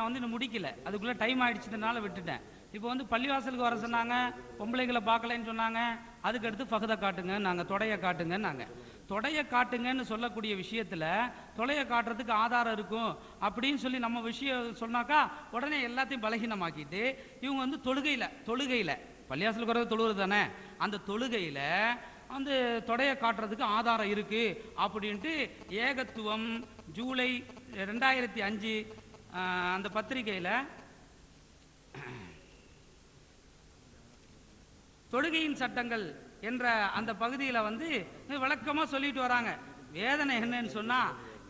நான் வந்து இன்னும் முடிக்கல. அதுக்குள்ள டைம் ஆயிடுச்சதுனால விட்டுட்டேன். இப்போ வந்து பள்ளிவாசலுக்கு வர சொன்னாங்க பொம்பளைங்களை பார்க்கலன்னு சொன்னாங்க. அதுக்கடுத்து அடுத்து காட்டுங்க காட்டுங்க தொடையை தொடைய நாங்கள் தொடைய காட்டுங்கன்னு சொல்லக்கூடிய விஷயத்தில் தொலையை காட்டுறதுக்கு ஆதாரம் இருக்கும் அப்படின்னு சொல்லி நம்ம விஷயம் சொன்னாக்கா உடனே எல்லாத்தையும் பலகீனமாக்கிட்டு இவங்க வந்து தொழுகையில் தொழுகையில். பள்ளிவாசலுக்கு வரது தொழுகிறது தானே? அந்த தொழுகையில் வந்து தொடையை காட்டுறதுக்கு ஆதாரம் இருக்குது அப்படின்ட்டு ஏகத்துவம் ஜூலை ரெண்டாயிரத்தி அஞ்சு அந்த பத்திரிகையில் தொழுகையின் சட்டங்கள் என்ற அந்த பகுதியில வந்து விளக்கமா சொல்லிட்டு வராங்க. வேதனை என்னன்னு சொன்னா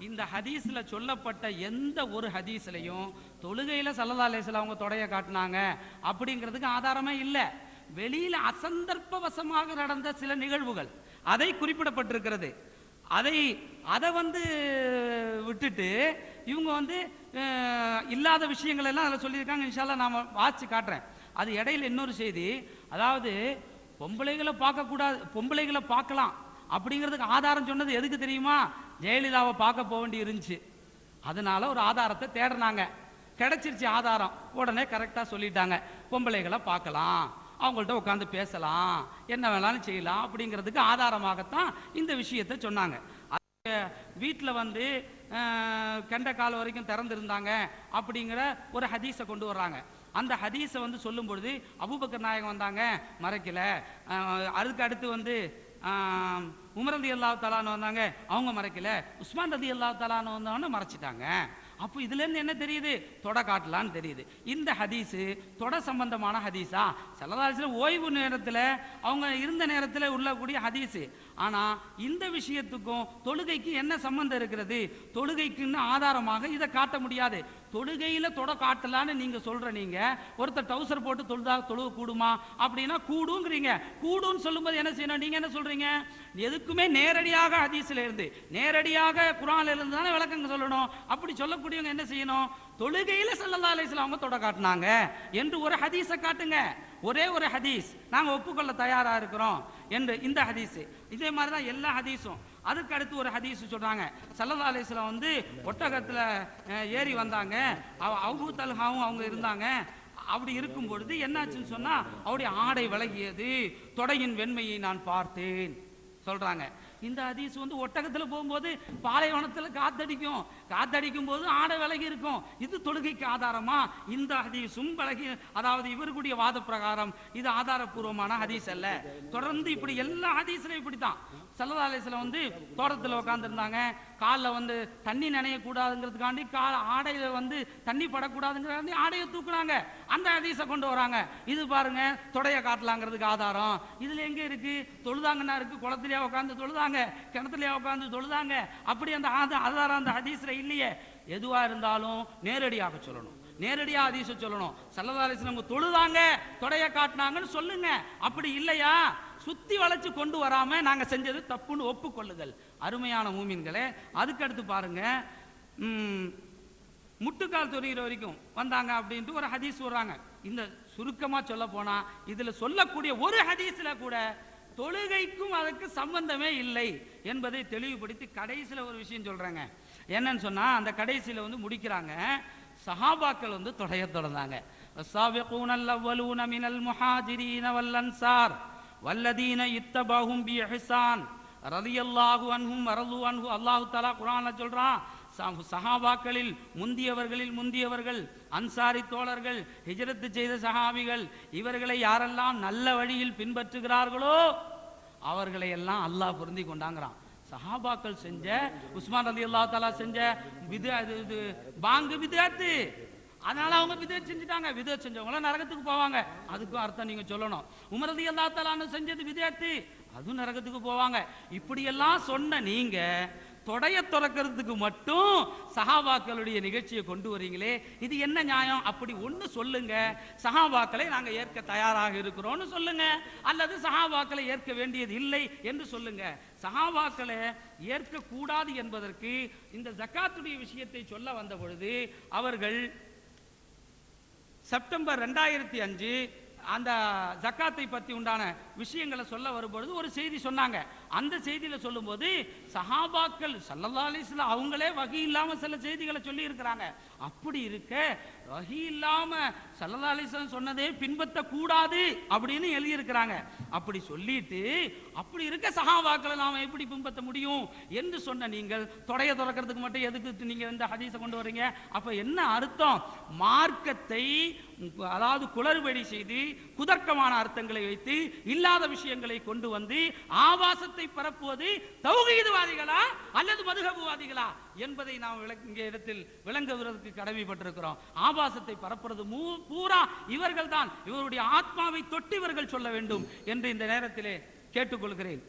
இந்த ஹதீஸ்ல சொல்லப்பட்ட எந்த ஒரு ஹதீஸ்லயும் தொழுகையில சல்லல்லா அவங்க தொடைய காட்டினாங்க அப்படிங்கிறதுக்கு ஆதாரமே இல்லை. வெளியில அசந்தர்ப்பவசமாக நடந்த சில நிகழ்வுகள் அதை குறிப்பிடப்பட்டிருக்கிறது. அதை அதை வந்து விட்டுட்டு இவங்க வந்து இல்லாத விஷயங்கள் எல்லாம் அதில் சொல்லியிருக்காங்க. இன்ஷால்லா நாம் வாசிச்சு காட்டுறேன். அது இடையில இன்னொரு செய்தி. அதாவது பொம்பளைகளை பார்க்கக்கூடாது பொம்பளைகளை பார்க்கலாம் அப்படிங்கிறதுக்கு ஆதாரம் சொன்னது எதுக்கு தெரியுமா? ஜெயலலிதாவை பார்க்க போக வேண்டி இருந்துச்சு. அதனால ஒரு ஆதாரத்தை தேடினாங்க. கிடைச்சிருச்சு ஆதாரம். உடனே கரெக்டாக சொல்லிட்டாங்க. பொம்பளைகளை பார்க்கலாம். அவங்கள்ட்ட உட்காந்து பேசலாம். என்ன வேணாலும் செய்யலாம் அப்படிங்கிறதுக்கு ஆதாரமாகத்தான் இந்த விஷயத்தை சொன்னாங்க. வீட்டில் வந்து கெண்ட கால் வரைக்கும் திறந்திருந்தாங்க அப்படிங்கிற ஒரு ஹதீஸை கொண்டு வர்றாங்க. அந்த ஹதீஸை வந்து சொல்லும் பொழுது அபுபக்கர் நாயகம் வந்தாங்க மறைக்கல. அதுக்கு அடுத்து வந்து உமரதி உமர் ரதி அல்லா தலான்னு வந்தாங்க அவங்க மறைக்கல. உஸ்மான் ரதி அல்லா தலான்னு வந்தாங்கன்னு மறைச்சிட்டாங்க. அப்போ இதுல இருந்து என்ன தெரியுது? தொட காட்டலான்னு தெரியுது. இந்த ஹதீஸு தொட சம்பந்தமான ஹதீஸா? செல்லதாசில ஓய்வு நேரத்தில் அவங்க இருந்த நேரத்தில் உள்ளக்கூடிய ஹதீஸு. ஆனா இந்த விஷயத்துக்கும் தொழுகைக்கு என்ன சம்பந்தம் இருக்கிறது? தொழுகைக்குன்னு ஆதாரமாக இதை காட்ட முடியாது. தொழுகையில தொட காட்டலான்னு நீங்க சொல்ற நீங்க ஒருத்தர் டவுசர் போட்டு தொழுதா தொழுக கூடுமா? அப்படின்னா கூடுங்கிறீங்க. கூடுன்னு சொல்லும்போது என்ன செய்யணும்? நீங்க என்ன சொல்றீங்க? எதுக்குமே நேரடியாக அதிசில இருந்து நேரடியாக குரான்ல இருந்து தானே விளக்கங்க சொல்லணும். அப்படி சொல்லக்கூடியவங்க என்ன செய்யணும்? தொழுகையில செல்லல்லா அலைஹி அவங்க தொட காட்டினாங்க. என்று ஒரு ஹதீஸை காட்டுங்க. ஒரே ஒரு ஹதீஸ். நாங்கள் ஒப்புக்கொள்ள தயாராக இருக்கிறோம் என்று இந்த ஹதீஸ். இதே மாதிரி தான் எல்லா ஹதீஸும். அதுக்கு அடுத்து ஒரு ஹதீஸ் சொல்கிறாங்க ஸல்லல்லாஹு அலிஸ்லாம் வந்து ஒட்டகத்தில் ஏறி வந்தாங்க. அவ- தல்ஹாவும் அவங்க இருந்தாங்க. அப்படி இருக்கும் பொழுது என்னாச்சுன்னு சொன்னால் அவருடைய ஆடை விலகியது. தொடையின் வெண்மையை நான் பார்த்தேன். சொல்கிறாங்க இந்த ஹதீஸ் வந்து ஒட்டகத்தில் போகும்போது பாலைவனத்தில் காத்தடிக்கும். காத்தடிக்கும் போது ஆடை விலகி இருக்கும். இது தொழுகைக்கு ஆதாரமா? இந்த ஹதீஸும் விலகி அதாவது இவருடைய வாத பிரகாரம் இது ஆதாரப்பூர்வமான ஹதீஸ் அல்ல. தொடர்ந்து இப்படி எல்லா ஹதீஸ்லயும் இப்படி தான் அலிஸ்லாம் வந்து தோட்டத்தில் உட்காந்துருந்தாங்க காலில் வந்து தண்ணி நினையக்கூடாதுங்கிறதுக்காண்டி கா ஆடையில வந்து தண்ணி படக்கூடாதுங்கிறதாண்டி ஆடையை தூக்குனாங்க. அந்த ஹதீஸை கொண்டு வராங்க. இது பாருங்க தொடையை காட்டலாங்கிறதுக்கு ஆதாரம். இதில் எங்கே இருக்கு? தொழுதாங்கன்னா இருக்கு குளத்துலயா உட்காந்து தொழுதாங்க கிணத்துலயா உட்காந்து தொழுதாங்க. அப்படி அந்த ஆத- ஆதாரம் அந்த அதிசரை இல்லையே. எதுவாக இருந்தாலும் நேரடியாக சொல்லணும். நேரடியாக அதிச சொல்லணும். சல்லல்லாஹு அலைஹி தொழுதாங்க தொடைய காட்டினாங்கன்னு சொல்லுங்க. அப்படி இல்லையா? சுத்தி வளைச்சு கொண்டு வராம நாங்க செஞ்சது தப்புன்னு ஒப்புக்கொள்ளுதல். அருமையான மூமின்களே அதுக்கடுத்து பாருங்க முட்டுக்கால் துறையிற வரைக்கும் வந்தாங்க அப்படின்ட்டு ஒரு ஹதீஸ் சொல்கிறாங்க இந்த சுருக்கமாக சொல்ல போனால் இதில் சொல்லக்கூடிய ஒரு ஹதீஸில் கூட தொழுகைக்கும் அதுக்கு சம்பந்தமே இல்லை என்பதை தெளிவுபடுத்தி கடைசியில் ஒரு விஷயம் சொல்கிறாங்க என்னன்னு சொன்னால் அந்த கடைசியில் வந்து முடிக்கிறாங்க சஹாபாக்கள் வந்து தொடைய தொடர்ந்தாங்க. வல்லதீன இத்தபாகும் பி எஹசான் ரதி அல்லாஹு அன்ஹும் அரது அன்ஹு. அல்லாஹு தலா குரான சொல்கிறான் சஹாபாக்களில் முந்தியவர்களில் முந்தியவர்கள் அன்சாரி தோழர்கள் ஹிஜரத்து செய்த சஹாபிகள் இவர்களை யாரெல்லாம் நல்ல வழியில் பின்பற்றுகிறார்களோ அவர்களை எல்லாம் அல்லாஹ் பொருந்தி கொண்டாங்கிறான். சஹாபாக்கள் செஞ்ச உஸ்மான் அலி அல்லா தாலா செஞ்ச விது அது பாங்கு விதாத்து அதனால அவங்க விதை செஞ்சுட்டாங்க. விதை செஞ்சவங்களாம் நரகத்துக்கு போவாங்க. அதுக்கும் அர்த்தம் நீங்க சொல்லணும். உமரதி எல்லா தலான்னு செஞ்சது விதாத்து அதுவும் நரகத்துக்கு போவாங்க. இப்படியெல்லாம் சொன்ன நீங்க தொடைய துறக்கிறதுக்கு மட்டும் சஹாபாக்களுடைய நிகழ்ச்சியை கொண்டு வரீங்களே. இது என்ன நியாயம்? அப்படி ஒண்ணு சொல்லுங்க. சஹாபாக்களை நாங்க ஏற்க தயாராக இருக்கிறோம்னு சொல்லுங்க. அல்லது சஹாபாக்களை ஏற்க வேண்டியது இல்லை என்று சொல்லுங்க. சஹாபாக்களை ஏற்க கூடாது என்பதற்கு இந்த ஜக்காத்துடைய விஷயத்தை சொல்ல வந்த பொழுது அவர்கள் செப்டம்பர் ரெண்டாயிரத்தி அஞ்சு அந்த ஜக்காத்தை பத்தி உண்டான விஷயங்களை சொல்ல வரும்பொழுது ஒரு செய்தி சொன்னாங்க. அந்த செய்தியில் சொல்லும்போது சஹாபாக்கள் சல்லல்லா அலிஸ்லாம் அவங்களே வகி இல்லாமல் சில செய்திகளை சொல்லி இருக்கிறாங்க அப்படி இருக்க வகி இல்லாமல் சல்லல்லா அலிஸ்லாம் சொன்னதே பின்பற்றக்கூடாது அப்படின்னு எழுதியிருக்கிறாங்க. அப்படி சொல்லிட்டு அப்படி இருக்க சஹாபாக்களை நாம் எப்படி பின்பற்ற முடியும் என்று சொன்ன நீங்கள் தொடைய திறக்கிறதுக்கு மட்டும் எதுக்கு நீங்கள் இந்த ஹதீஸை கொண்டு வரீங்க? அப்போ என்ன அர்த்தம்? மார்க்கத்தை அதாவது குளறுபடி செய்து குதர்க்கமான அர்த்தங்களை வைத்து இல்லை இல்லாத விஷயங்களை கொண்டு வந்து ஆபாசத்தை பரப்புவது தௌகீதுவாதிகளா அல்லது மதுகபுவாதிகளா என்பதை நாம் விளக்க இங்கே இடத்தில் விளங்குவதற்கு கடமைப்பட்டிருக்கிறோம். ஆபாசத்தை பரப்புறது பூரா இவர்கள் தான் இவருடைய ஆத்மாவை தொட்டு இவர்கள் சொல்ல வேண்டும் என்று இந்த நேரத்திலே கேட்டுக்கொள்கிறேன்.